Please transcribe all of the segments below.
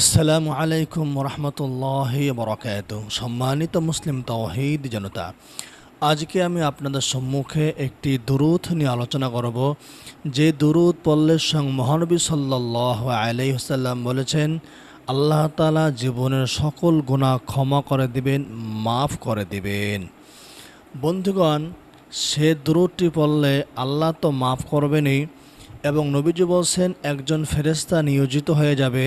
আসসালামু আলাইকুম রহমতুল্লাহ বরকাত সম্মানিত মুসলিম তৌহিদ জনতা, আজকে আমি আপনাদের সম্মুখে একটি দুরুদ নিয়ে আলোচনা করব। যে দুরুদ পড়লে সং মহানবী সাল্লাহ আলাইসাল্লাম বলেছেন, আল্লাহ তালা জীবনের সকল গুণা ক্ষমা করে দিবেন, মাফ করে দিবেন। বন্ধুগণ, সে দূরটি পড়লে আল্লাহ তো মাফ করবেনই এবং নবীজি বলছেন, একজন ফেরেস্তা নিয়োজিত হয়ে যাবে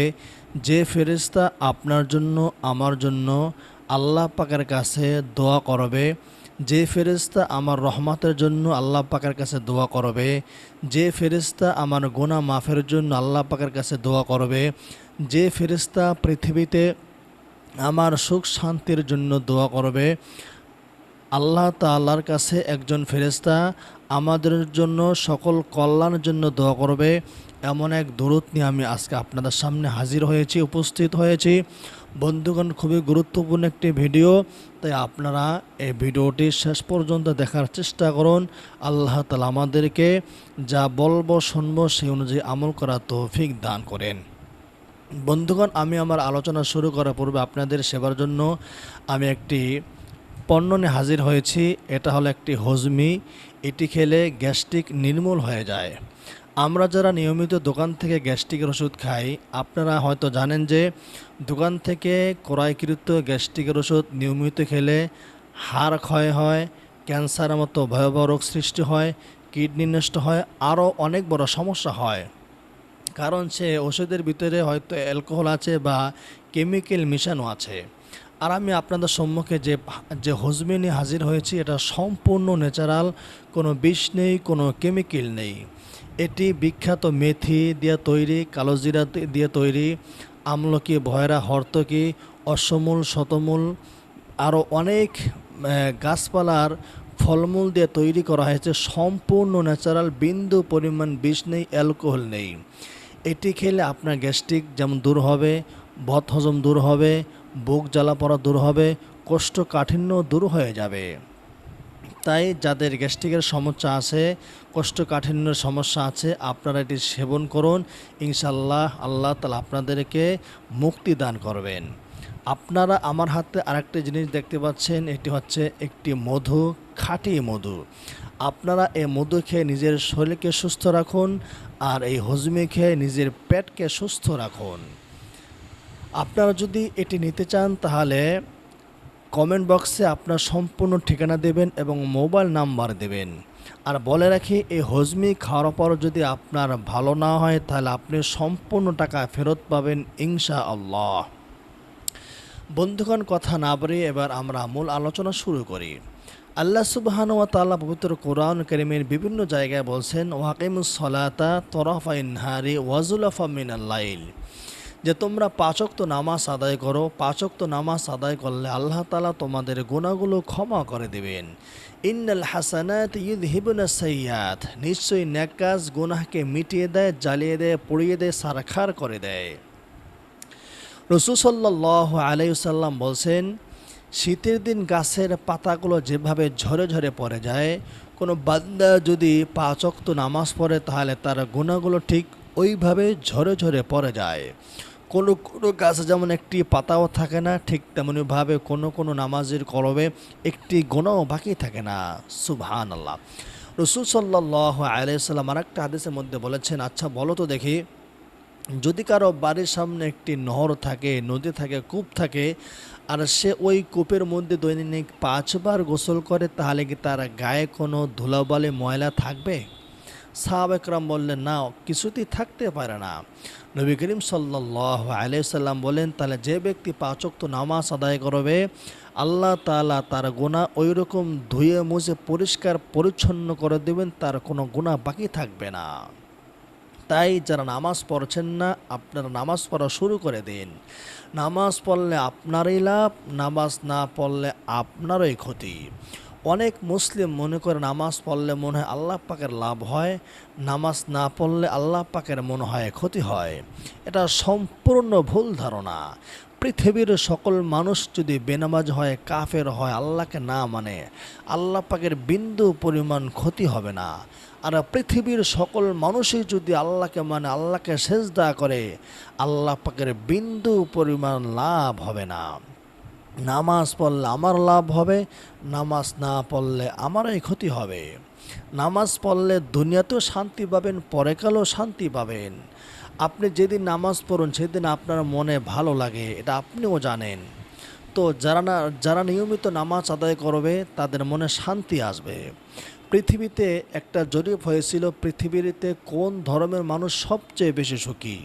যে ফেরেস্তা আপনার জন্য, আমার জন্য আল্লাহ পাকের কাছে দোয়া করবে, যে ফেরেস্তা আমার রহমতের জন্য আল্লাহ পাকের কাছে দোয়া করবে, যে ফেরেস্তা আমার গোনা মাফের জন্য আল্লাহ পাকের কাছে দোয়া করবে, যে ফেরেস্তা পৃথিবীতে আমার সুখ শান্তির জন্য দোয়া করবে, আল্লাহ তাল্লার কাছে একজন ফেরেস্তা আমাদের জন্য সকল কল্যাণের জন্য দোয়া করবে এমন এক দূরত নিয়ে আমি আজকে আপনাদের সামনে হাজির হয়েছি, উপস্থিত হয়েছি। বন্ধুগণ, খুবই গুরুত্বপূর্ণ একটি ভিডিও, তাই আপনারা এই ভিডিওটি শেষ পর্যন্ত দেখার চেষ্টা করুন। আল্লাহ তালা আমাদেরকে যা বলব, শুনব, সেই অনুযায়ী আমল করা তৌফিক দান করেন। বন্ধুগণ, আমি আমার আলোচনা শুরু করার পূর্বে আপনাদের সেবার জন্য আমি একটি পণ্য নিয়ে হাজির হয়েছি। এটা হলো একটি হজমি। এটি খেলে গ্যাস্ট্রিক নির্মূল হয়ে যায়। আমরা যারা নিয়মিত দোকান থেকে গ্যাস্ট্রিকের ওষুধ খাই, আপনারা হয়তো জানেন যে দোকান থেকে ক্রয়কৃত গ্যাস্ট্রিকের ওষুধ নিয়মিত খেলে হাড় ক্ষয় হয়, ক্যান্সারের মতো ভয়াবহ রোগ সৃষ্টি হয়, কিডনি নষ্ট হয়, আরও অনেক বড় সমস্যা হয়। কারণ সে ওষুধের ভিতরে হয়তো অ্যালকোহল আছে বা কেমিক্যাল মিশানো আছে। আর আমি আপনাদের সম্মুখে যে যে হজমিনি হাজির হয়েছি, এটা সম্পূর্ণ ন্যাচারাল, কোনো বিষ নেই, কোনো কেমিক্যাল নেই। এটি বিখ্যাত মেথি দিয়ে তৈরি কালোজিরা দিয়ে তৈরি, আমলকি, ভয়রা, হর্তকি অসমূল শতমূল, আরও অনেক গাছপালার ফলমূল দিয়ে তৈরি করা হয়েছে। সম্পূর্ণ ন্যাচারাল, বিন্দু পরিমাণ বিষ নেই, অ্যালকোহল নেই। এটি খেলে আপনার গ্যাস্ট্রিক যেমন দূর হবে বদ হজম দূর হবে, বুক জ্বালা পড়া দূর হবে কোষ্ঠকাঠিন্য দূর হয়ে যাবে। তাই যাদের গ্যাস্ট্রিকের সমস্যা আছে, কোষ্ঠকাঠিন্যের সমস্যা আছে, আপনারা এটি সেবন করুন। ইনশাল্লাহ আল্লাহ তালা আপনাদেরকে মুক্তি দান করবেন। আপনারা আমার হাতে আরেকটি জিনিস দেখতে পাচ্ছেন, এটি হচ্ছে একটি মধু, খাঁটি মধু। আপনারা এই মধু খেয়ে নিজের শরীরকে সুস্থ রাখুন আর এই হজমি খেয়ে নিজের পেটকে সুস্থ রাখুন। আপনারা যদি এটি নিতে চান তাহলে কমেন্ট বক্সে আপনার সম্পূর্ণ ঠিকানা দেবেন এবং মোবাইল নাম্বার দেবেন। আর বলে রাখি, এই হজমি খাওয়ার পর যদি আপনার ভালো না হয়, তাহলে আপনি সম্পূর্ণ টাকা ফেরত পাবেন ইনশা আল্লাহ বন্ধুগণ, কথা না বাড়িয়ে এবার আমরা মূল আলোচনা শুরু করি। আল্লাহ সুবহান ওয়া তাআলা পবিত্র কোরআন করিমের বিভিন্ন জায়গায় বলছেন ওয়াকিমুস সলাতা তরফাইন হারি ওয়াজুলাফা মিনাল লাইল। যে তোমরা পাচক্ত নামাজ আদায় করো, পাচক্ত নামাজ আদায় করলে আল্লাহ তালা তোমাদের গুণাগুলো ক্ষমা করে দেবেন। ইন্নাল হাসানাত ইউদহিবুনা সৈয়াদ নিশ্চয়ই ন্যাকাজ গুনাহকে মিটিয়ে দেয়, জ্বালিয়ে দেয়, পুড়িয়ে দেয়, সারখার করে দেয়। রসুসল্লাহ আলাইসাল্লাম বলছেন, শীতের দিন গাছের পাতাগুলো যেভাবে ঝরে ঝরে পড়ে যায়, কোনো বান্দা যদি পাচক্ত নামাজ পড়ে তাহলে তার গুণাগুলো ঠিক ওইভাবে ঝরে ঝরে পড়ে যায়। কোনো কোনো গাছে যেমন একটি পাতাও থাকে না, ঠিক তেমনইভাবে কোনো কোনো নামাজের কলবে একটি গোনাও বাকি থাকে না। সুবহান আল্লাহ রসুল সাল্লাহ আলাইসাল্লাম আর একটা হাদিসের মধ্যে বলেছেন আচ্ছা বলো তো দেখি, যদি কারও বাড়ির সামনে একটি নহর থাকে, নদী থাকে, কূপ থাকে, আর সে ওই কূপের মধ্যে দৈনিক পাঁচবার গোসল করে, তাহলে কি তার গায়ে কোনো ধুলাবালি, ময়লা থাকবে? সাহাবেকরাম বললেন না কিছুতেই থাকতে পারে না। নবী করিম সাল্লাহ আলাইসাল্লাম বলেন, তাহলে যে ব্যক্তি পাচক্ত নামাজ আদায় করবে, আল্লাহ তালা তার গুণা ওই রকম ধুয়ে মুছে পরিষ্কার পরিচ্ছন্ন করে দেবেন, তার কোনো গুণা বাকি থাকবে না। তাই যারা নামাজ পড়ছেন না, আপনারা নামাজ পড়া শুরু করে দিন। নামাজ পড়লে আপনারই লাভ, নামাজ না পড়লে আপনারই ক্ষতি। অনেক মুসলিম মনে করে নামাজ পড়লে মনে হয় আল্লাহ পাকের লাভ হয়, নামাজ না পড়লে আল্লাহ পাকের মনে হয় ক্ষতি হয়। এটা সম্পূর্ণ ভুল ধারণা। পৃথিবীর সকল মানুষ যদি বেনামাজ হয়, কাফের হয়, আল্লাহকে না মানে আল্লাহ পাকের বিন্দু পরিমাণ ক্ষতি হবে না। আর পৃথিবীর সকল মানুষই যদি আল্লাহকে মানে আল্লাহকে সেজদা করে, আল্লাহ পাকের বিন্দু পরিমাণ লাভ হবে না। নামাজ পড়লে আমার লাভ হবে, নামাজ না পড়লে আমারই ক্ষতি হবে। নামাজ পড়লে দুনিয়াতেও শান্তি পাবেন, পরেকালেও শান্তি পাবেন। আপনি যেদিন নামাজ পড়ুন, সেদিন আপনার মনে ভালো লাগে, এটা আপনিও জানেন। তো যারা না, যারা নিয়মিত নামাজ আদায় করবে, তাদের মনে শান্তি আসবে। পৃথিবীতে একটা জরিপ হয়েছিল, পৃথিবীতে কোন ধর্মের মানুষ সবচেয়ে বেশি সুখী?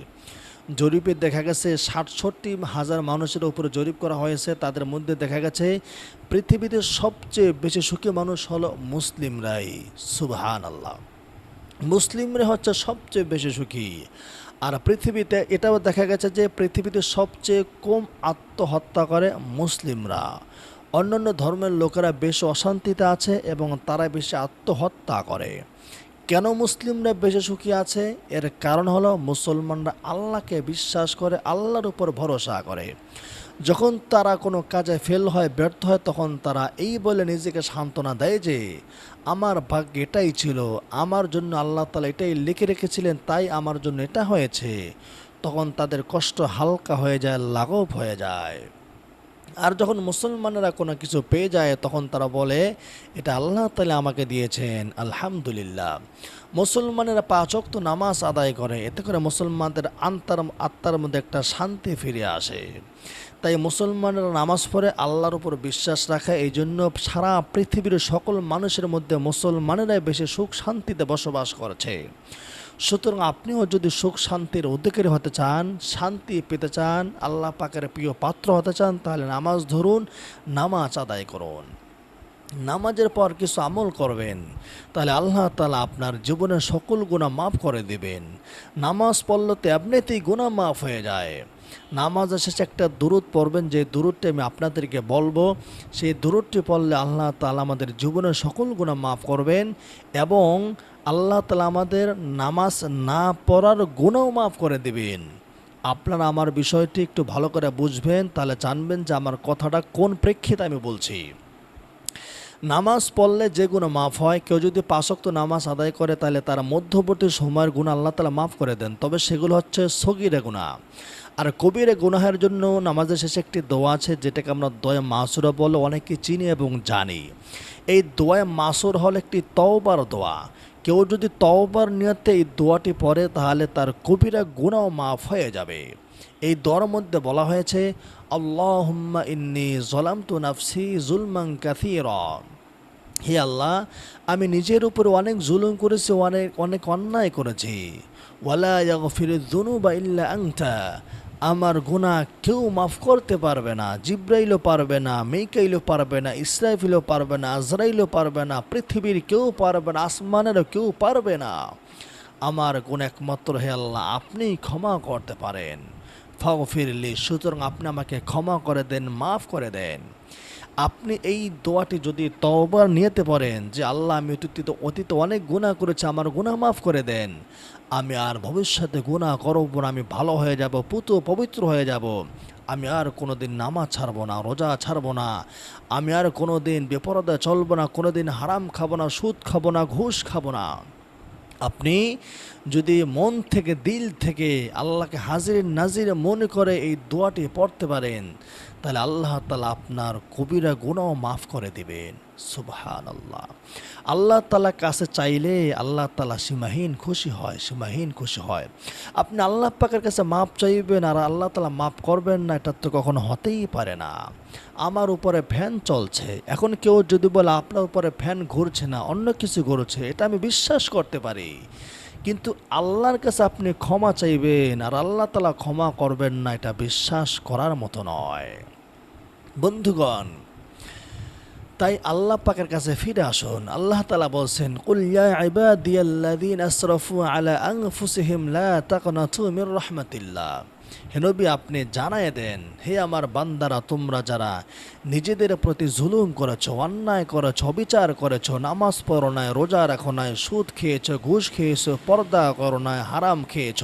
জরিপে দেখা গেছে, সাতষট্টি হাজার মানুষের উপরে জরিপ করা হয়েছে। তাদের মধ্যে দেখা গেছে, পৃথিবীতে সবচেয়ে বেশি সুখী মানুষ হলো মুসলিমরাই। সুবহান আল্লাহ মুসলিমরা হচ্ছে সবচেয়ে বেশি সুখী। আর পৃথিবীতে এটাও দেখা গেছে যে, পৃথিবীতে সবচেয়ে কম আত্মহত্যা করে মুসলিমরা। অন্যান্য ধর্মের লোকেরা বেশি অশান্তিতে আছে এবং তারা বেশি আত্মহত্যা করে। কেন মুসলিমরা বেশি সুখী আছে? এর কারণ হলো মুসলমানরা আল্লাহকে বিশ্বাস করে, আল্লাহর উপর ভরসা করে। যখন তারা কোনো কাজে ফেল হয়, ব্যর্থ হয়, তখন তারা এই বলে নিজেকে সান্ত্বনা দেয় যে, আমার ভাগ্য এটাই ছিল, আমার জন্য আল্লাহ তালা এটাই লিখে রেখেছিলেন, তাই আমার জন্য এটা হয়েছে। তখন তাদের কষ্ট হালকা হয়ে যায়, লাঘব হয়ে যায়। আর যখন মুসলমানেরা কোনো কিছু পেয়ে যায়, তখন তারা বলে, এটা আল্লাহ তালা আমাকে দিয়েছেন, আলহামদুলিল্লাহ। মুসলমানেরা পাঁচক্ত নামাজ আদায় করে, এতে করে মুসলমানদের আত্মার আত্মার মধ্যে একটা শান্তি ফিরে আসে। তাই মুসলমানেরা নামাজ পড়ে আল্লাহর উপর বিশ্বাস রাখে এই জন্য সারা পৃথিবীর সকল মানুষের মধ্যে মুসলমানেরাই বেশি সুখ শান্তিতে বসবাস করেছে। সুতরাং আপনিও যদি সুখ শান্তির অধিকারী হতে চান, শান্তি পেতে চান, আল্লাহ পাকের প্রিয় পাত্র হতে চান, তাহলে নামাজ ধরুন, নামাজ আদায় করুন। নামাজের পর কিছু আমল করবেন, তাহলে আল্লাহ তালা আপনার জীবনের সকল গুণা মাফ করে দিবেন। নামাজ পড়লতে এমনিতেই গুণা মাফ হয়ে যায়। নামাজ শেষে একটা দূরত পড়বেন, যে দূরটি আমি আপনাদেরকে বলব, সেই দূরটি পড়লে আল্লাহ তালা আমাদের জীবনের সকল গুণা মাফ করবেন এবং আল্লাহ তালা আমাদের নামাজ না পড়ার গুণাও মাফ করে দিবেন। আপনারা আমার বিষয়টি একটু ভালো করে বুঝবেন, তাহলে জানবেন যে আমার কথাটা কোন প্রেক্ষিতে আমি বলছি। নামাজ পড়লে যে গুণ মাফ হয়, কেউ যদি পাঁচক্ত নামাজ আদায় করে, তাহলে তার মধ্যবর্তী সময়ের গুণ আল্লাহ তালা মাফ করে দেন। তবে সেগুলো হচ্ছে সগিরে গুণা। আর কবিরে গুনাহের জন্য নামাজের শেষে একটি দোয়া আছে, যেটাকে আমরা দয়া মাসুরা বলে অনেকে চিনি এবং জানি। এই দোয়া মাসুর হল একটি তওবার দোয়া। কেউ যদি তওবার নিয়তে এই দোয়াটি পড়ে, তাহলে তার কবিরা গুণাও মাফ হয়ে যাবে। এই দোয়ার মধ্যে বলা হয়েছে নাফসি হে আল্লাহ, আমি নিজের উপর অনেক জুলুম করেছি, অনেক অনেক অন্যায় করেছি। ওয়ালা আমার গুনাহ কেউ মাফ করতে পারবে না, জিব্রাইলও পারবে না মেইকাইলও পারবে না, ইসরাইফিলও পারবে না, আজরাইলও পারবে না, পৃথিবীর কেউ পারবে না, আসমানেরও কেউ পারবে না। আমার গুণ একমাত্র হে আল্লাহ, আপনিই ক্ষমা করতে পারেন। ফিরলি সুতরাং আপনি আমাকে ক্ষমা করে দেন, মাফ করে দেন। আপনি এই দোয়াটি যদি তওবার নিয়েতে পারেন যে, আল্লাহ, আমি অতীত, অতীতে অনেক গুণা করেছি, আমার গুণা মাফ করে দেন। আমি আর ভবিষ্যতে গুণা করব না, আমি ভালো হয়ে যাব, পুত পবিত্র হয়ে যাব। আমি আর কোনো দিন নামাজ ছাড়বো না, রোজা ছাড়বো না। আমি আর কোনো দিন বেপরদা চলব না কোনো দিন হারাম খাব না, সুদ খাব না, ঘুষ খাব না। আপনি যদি মন থেকে, দিল থেকে আল্লাহকে হাজির নাজির মনে করে এই দোয়াটি পড়তে পারেন তাহলে আল্লাহ তালা আপনার কবিরা গুণাও মাফ করে দিবেন। সুবহান আল্লাহ আল্লাহ তালা কাছে চাইলে আল্লাহ তালা সীমাহীন খুশি হয়, সীমাহীন খুশি হয়। আপনি আল্লাহ পাকের কাছে মাপ চাইবেন আর আল্লাহ তালা মাফ করবেন না, এটা তো কখনো হতেই পারে না। আমার উপরে ফ্যান চলছে। এখন কেউ যদি বলে, আপনার উপরে ফ্যান ঘুরছে না, অন্য কিছু ঘুরছে, এটা আমি বিশ্বাস করতে পারি। কিন্তু আল্লাহর কাছে আপনি ক্ষমা চাইবেন আর আল্লাহ তালা ক্ষমা করবেন না, এটা বিশ্বাস করার মতো নয়। বন্ধুগণ, তাই আল্লাহ পাকের কাছে ফিরে আসুন। আল্লাহ তালা বলছেন কুলিয়া ইবাদিয়াল্লাযীন আসরাফু আলা আনফুসিহিম লা মির হে নবী, আপনি জানায় দেন, হে আমার বান্দারা, তোমরা যারা নিজেদের প্রতি জুলুম করেছ, অন্যায় করেছ বিচার করেছ, নামাজ পড়ো নাই, রোজা রাখো নাই, সুদ খেয়েছ, ঘুষ খেয়েছ, পর্দা করো নাই, হারাম খেয়েছ,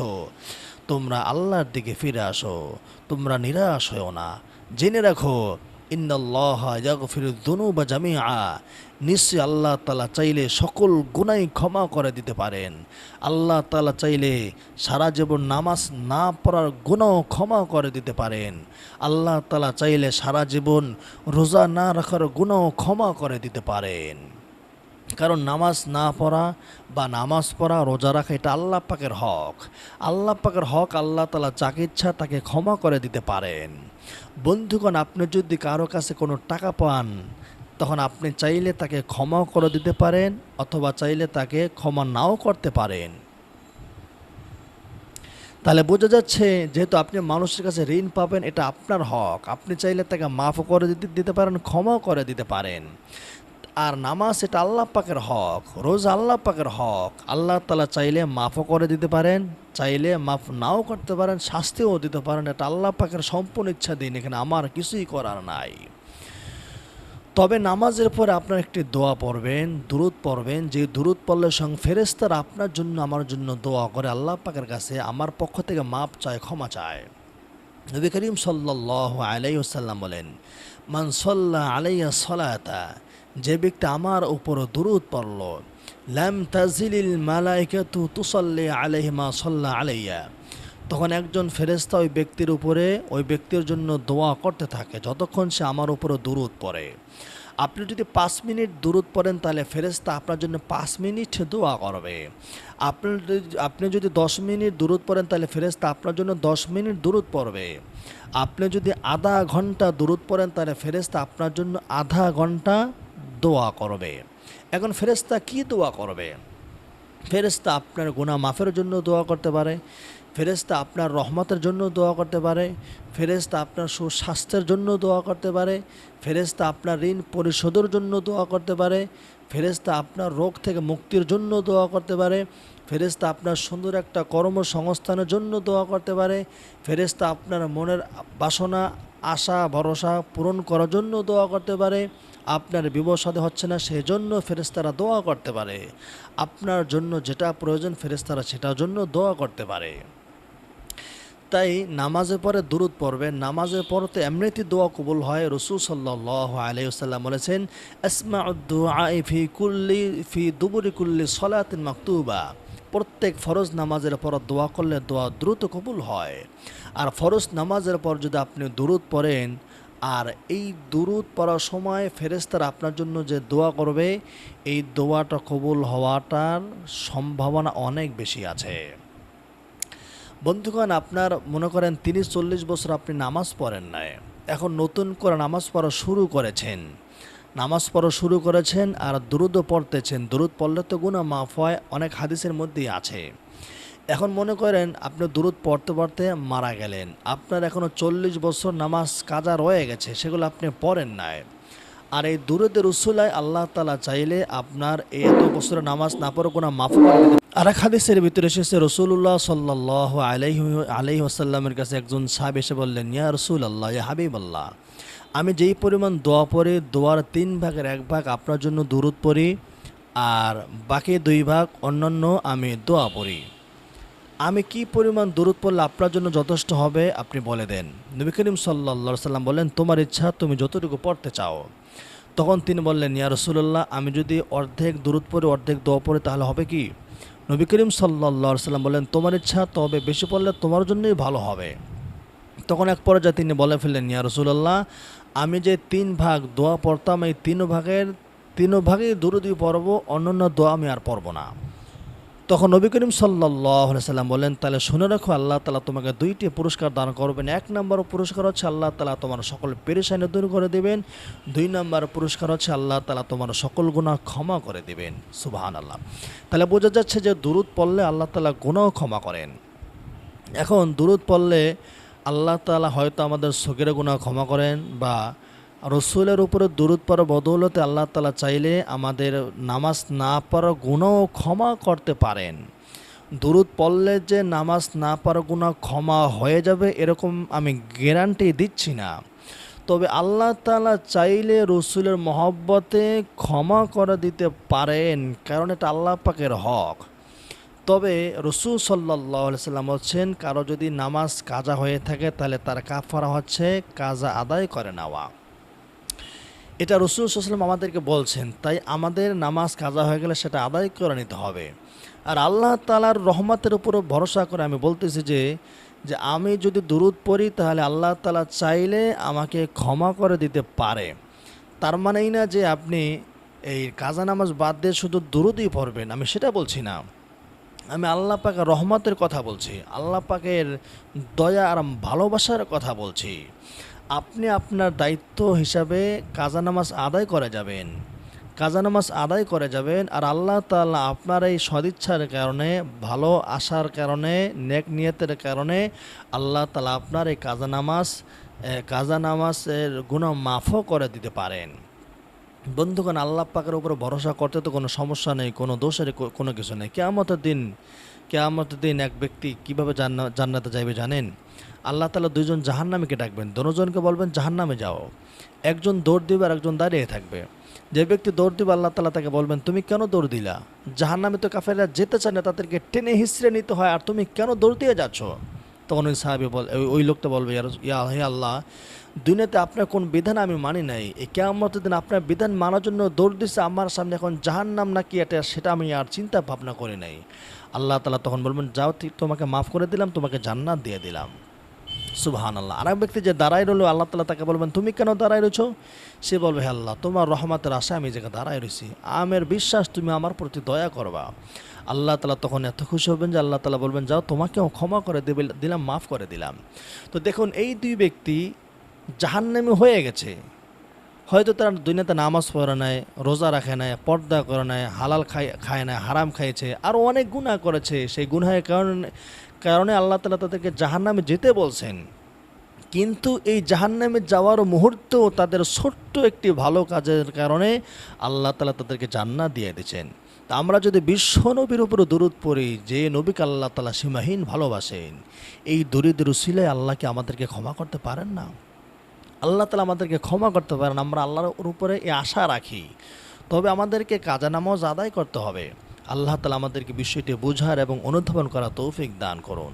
তোমরা আল্লাহর দিকে ফিরে আসো, তোমরা নিরাশ হও না। জেনে রাখো দুনুবা জামিআ। নিশ্চয়ই আল্লাহ তালা চাইলে সকল গুনাই ক্ষমা করে দিতে পারেন। আল্লাহ তালা চাইলে সারা জীবন নামাজ না পড়ার গুণাও ক্ষমা করে দিতে পারেন। আল্লাহ তালা চাইলে সারা জীবন রোজা না রাখার গুণাও ক্ষমা করে দিতে পারেন। কারণ নামাজ না পড়া বা নামাজ পড়া রোজা রাখা এটা আল্লাহ পাকের হক। আল্লাহ পাকের হক আল্লাহ তালা যাকে ইচ্ছা তাকে ক্ষমা করে দিতে পারেন। বন্ধুগণ, আপনি যদি কারও কাছে কোনো টাকা পান, তখন আপনি চাইলে তাকে ক্ষমাও করে দিতে পারেন অথবা চাইলে তাকে ক্ষমা নাও করতে পারেন। তাহলে বোঝা যাচ্ছে, যেহেতু আপনি মানুষের কাছে ঋণ পাবেন, এটা আপনার হক। আপনি চাইলে তাকে মাফও করে দিতে দিতে পারেন, ক্ষমাও করে দিতে পারেন। আর নামাজ এটা আল্লাহ পাকের হক, রোজ আল্লাহ পাকের হক। আল্লাহ তালা চাইলে মাফও করে দিতে পারেন, চাইলে মাফ নাও করতে পারেন, শাস্তিও দিতে পারেন, এটা আল্লাহ পাকের সম্পূর্ণ ইচ্ছা দিন, এখানে আমার কিছুই করার নাই। তবে নামাজের পরে আপনার একটি দোয়া পড়বেন দূরত পড়বেন, যে দূরত পড়লে সং ফেরেস্তার আপনার জন্য, আমার জন্য দোয়া করে, আল্লাহ পাকের কাছে আমার পক্ষ থেকে মাপ চায়, ক্ষমা চায়। নবী করিম সাল্লাহ আলাইসাল্লাম বলেন, মান সল্লাহ আলাইয়া সলাতা যে ব্যক্তি আমার উপর দূরত পড়ল, লাম তাজিলিল মালাইকাতু তুসল্লি আলাইহিমা সল্লাহ আলাইয়া। তখন একজন ফেরেস্তা ওই ব্যক্তির উপরে, ওই ব্যক্তির জন্য দোয়া করতে থাকে যতক্ষণ সে আমার উপরে দূরত পড়ে। আপনি যদি পাঁচ মিনিট দূরত পড়েন, তাহলে ফেরেস্তা আপনার জন্য পাঁচ মিনিট দোয়া করবে। আপনি আপনি যদি দশ মিনিট দূরত পড়েন, তাহলে ফেরেস্তা আপনার জন্য দশ মিনিট দূরত পড়বে। আপনি যদি আধা ঘণ্টা দূরত পড়েন, তাহলে ফেরেস্তা আপনার জন্য আধা ঘণ্টা দোয়া করবে। এখন ফেরেস্তা কি দোয়া করবে? ফেরেস্তা আপনার গুণা মাফের জন্য দোয়া করতে পারে। ফেরেস্তা আপনার রহমতের জন্য দোয়া করতে পারে। ফেরেস্তা আপনার সুস্বাস্থ্যের জন্য দোয়া করতে পারে। ফেরেস্তা আপনার ঋণ পরিশোধের জন্য দোয়া করতে পারে। ফেরেস্তা আপনার রোগ থেকে মুক্তির জন্য দোয়া করতে পারে। ফেরেস্তা আপনার সুন্দর একটা কর্মসংস্থানের জন্য দোয়া করতে পারে। ফেরেস্তা আপনার মনের বাসনা, আশা, ভরসা পূরণ করার জন্য দোয়া করতে পারে। আপনার বিবসাদে হচ্ছে না সেই জন্য ফেরেস্তারা দোয়া করতে পারে। আপনার জন্য যেটা প্রয়োজন ফেরেস্তারা সেটার জন্য দোয়া করতে পারে। তাই নামাজে পরে দূরত পড়বেন। নামাজের পরতে এমনিতে দোয়া কবুল হয়। রসুল সাল্লাহ আলাইসাল্লাম বলেছেন ফি দুবুরি কুল্লি সলাতিন মাকতুবা। প্রত্যেক ফরজ নামাজের পর দোয়া করলে দোয়া দ্রুত কবুল হয়। আর ফরজ নামাজের পর যদি আপনি দূরত পড়েন আর এই দুরুদ পড়ার সময় ফেরেস্তার আপনার জন্য যে দোয়া করবে, এই দোয়াটা কবুল হওয়াটার সম্ভাবনা অনেক বেশি আছে। বন্ধুগণ, আপনার মনে করেন তিরিশ চল্লিশ বছর আপনি নামাজ পড়েন নাই। এখন নতুন করে নামাজ পড়া শুরু করেছেন। নামাজ পড়া শুরু করেছেন আর দুরুদও পড়তেছেন। দুরুদ পড়লে তো গুণা মাফ হয়, অনেক হাদিসের মধ্যেই আছে। এখন মনে করেন আপনি দূরত পড়তে পড়তে মারা গেলেন। আপনার এখনও চল্লিশ বছর নামাজ কাজা রয়ে গেছে, সেগুলো আপনি পড়েন নাই। আর এই দূরদের উসুলায় আল্লাহ তালা চাইলে আপনার এই এত বছরের নামাজ না পড়ে কোনো মাফ আর এক হাদিসের ভিতরে এসেছে রসুল্লাহ সাল্লাহ আলাইহি আলাইহি আসাল্লামের কাছে একজন সাহেব এসে বললেন, ইয়া রসুল আল্লাহ ইয়া হাবিব আল্লাহ আমি যেই পরিমাণ দোয়া পড়ি, দোয়ার তিন ভাগের এক ভাগ আপনার জন্য দূরত পড়ি, আর বাকি দুই ভাগ অন্যান্য আমি দোয়া পড়ি। আমি কি পরিমাণ দূরত পড়লে আপনার জন্য যথেষ্ট হবে? আপনি বলে দেন। নবী করিম সাল্লা সাল্লাম বলেন, তোমার ইচ্ছা, তুমি যতটুকু পড়তে চাও। তখন তিনি বললেন, ইয়া রসুল্লাহ আমি যদি অর্ধেক দূরত পড়ে, অর্ধেক দোয়া পড়ে, তাহলে হবে কি? নবী করিম সাল্লা সাল্লাম বলেন, তোমার ইচ্ছা, তবে বেশি পড়লে তোমার জন্যই ভালো হবে। তখন এক পর্যায়ে তিনি বলে ফেললেন, ইয়া রসুল্লাহ আমি যে তিন ভাগ দোয়া পড়তাম, এই তিন ভাগের, তিন ভাগেই দূরদুই পড়ব, অন্যান্য দোয়া আমি আর পড়ব না। তখন নবী করিম সাল্লাম বলেন, তাহলে শুনে রাখো, আল্লাহ তালা তোমাকে দুইটি পুরস্কার দান করবেন। এক নম্বর পুরস্কার হচ্ছে আল্লাহ তালা তোমার সকল পেরেশানি দূর করে দেবেন। দুই নম্বর পুরস্কার হচ্ছে আল্লাহ তালা তোমার সকল গুণা ক্ষমা করে দেবেন। সুবাহান আল্লাহ তাহলে বোঝা যাচ্ছে যে দূরত পড়লে আল্লাহ তালা গুণাও ক্ষমা করেন। এখন দূরত পড়লে আল্লাহ তালা হয়তো আমাদের শোকের গুণা ক্ষমা করেন বা রসুলের উপরে দূরত পড়ার বদৌলতে আল্লাহ তালা চাইলে আমাদের নামাজ না পড়ার গুণও ক্ষমা করতে পারেন। দূরত পড়লে যে নামাজ না পড়ার গুণা ক্ষমা হয়ে যাবে এরকম আমি গ্যারান্টি দিচ্ছি না। তবে আল্লাহ তালা চাইলে রসুলের মহব্বতে ক্ষমা করে দিতে পারেন, কারণ এটা আল্লাহ পাকের হক। তবে রসুল সাল্লাহ সাল্লাম হচ্ছেন কারও যদি নামাজ কাজা হয়ে থাকে তাহলে তার কাফারা হচ্ছে কাজা আদায় করে নেওয়া। এটা রসুল সাল্লাম আমাদেরকে বলছেন, তাই আমাদের নামাজ কাজা হয়ে গেলে সেটা আদায় করে নিতে হবে। আর আল্লাহ তালার রহমতের উপর ভরসা করে আমি বলতেছি যে যে আমি যদি দুরুদ পড়ি তাহলে আল্লাহ তালা চাইলে আমাকে ক্ষমা করে দিতে পারে। তার মানেই না যে আপনি এই কাজা নামাজ বাদ দিয়ে শুধু দুরুদই পড়বেন, আমি সেটা বলছি না। আমি আল্লাহ পাকের রহমতের কথা বলছি, আল্লাহ পাকের দয়া আর ভালোবাসার কথা বলছি। আপনি আপনার দায়িত্ব হিসাবে কাজা নামাজ আদায় করে যাবেন। কাজা নামাজ আদায় করে যাবেন আর আল্লাহ তাআলা আপনার এই সদিচ্ছার কারণে, ভালো আসার কারণে, নেক নিয়তের কারণে আল্লাহ তালা আপনার এই কাজা নামাজ কাজা নামাজের গুণ মাফও করে দিতে পারেন। বন্ধুগণ, আল্লাহ পাকের উপর ভরসা করতে তো কোনো সমস্যা নেই, কোনো দোষের কোনো কিছু নেই। কেয়ামতের দিন কেয়ামতের দিন এক ব্যক্তি কীভাবে জান্না, জান্নাতে যাইবে জানেন? আল্লাহ তালা দুইজন জাহান্নামীকে ডাকবেন। দুজনকে বলবেন জাহান নামে যাও। একজন দৌড় দিবে আর একজন দাঁড়িয়ে থাকবে। যে ব্যক্তি দৌড় দিবে, আল্লাহ তালা তাকে বলবেন, তুমি কেন দৌড় দিলা? জাহান নামে তো কাফেরা যেতে চায় না, তাদেরকে টেনে হিসড়ে নিতে হয়। আর তুমি কেন দৌড় দিয়ে যাচ্ছ? তখন ওই সাহাবি বল, ওই- লোকটা বলবে, "ইয়া হে আল্লাহ, দুনিয়াতে আপনার কোন বিধান আমি মানি নাই। এই কেয়ামতের দিন আপনার বিধান মানার জন্য দৌড় দিচ্ছে আমার সামনে এখন জাহান নাম নাকি এটা, সেটা আমি আর চিন্তা ভাবনা করি নাই। আল্লাহ তালা তখন বলবেন, যাও ঠিক তোমাকে মাফ করে দিলাম, তোমাকে জান্নাত দিয়ে দিলাম। সুবাহান আল্লাহ আর এক ব্যক্তি যে দাঁড়াই রইল, আল্লাহ তালা তাকে বলবেন, তুমি কেন দাঁড়াই রয়েছো? সে বলবে, হে আল্লাহ, তোমার রহমতের আশায় আমি জায়গায় দাঁড়াই রয়েছি। আমের বিশ্বাস তুমি আমার প্রতি দয়া করবা। আল্লাহ তালা তখন এত খুশি হবেন যে আল্লাহ তালা বলবেন, যাও, তোমাকেও ক্ষমা করে দেবে, দিলাম, মাফ করে দিলাম। তো দেখুন, এই দুই ব্যক্তি জাহান্নামী হয়ে গেছে। হয়তো তারা দুনিয়াতে নামাজ পড়ে নেয় রোজা রাখে নেয় পর্দা করে নেয় হালাল খায় খায় না হারাম খাইছে আরও অনেক গুনাহ করেছে। সেই গুনাহের কারণে কারণে আল্লাহ তালা তাদেরকে জাহান্নামে যেতে বলছেন। কিন্তু এই জাহান্নামে যাওয়ার মুহূর্তেও তাদের ছোট্ট একটি ভালো কাজের কারণে আল্লাহ তালা তাদেরকে জান্নাত দিয়ে দিয়েছেন। তা আমরা যদি বিশ্ব নবীর উপরে দূরত পড়ি, যে নবীকে আল্লাহ তালা সীমাহীন ভালোবাসেন, এই দরিদ্র উসিলায় আল্লাহকে আমাদেরকে ক্ষমা করতে পারেন না? আল্লাহ তালা আমাদেরকে ক্ষমা করতে পারেন, আমরা আল্লাহর উপরে এই আশা রাখি। তবে আমাদেরকে কাজা নামাজ আদায় করতে হবে। আল্লাহ তালা আমাদেরকে বিষয়টি বোঝার এবং অনুধাবন করা তৌফিক দান করুন।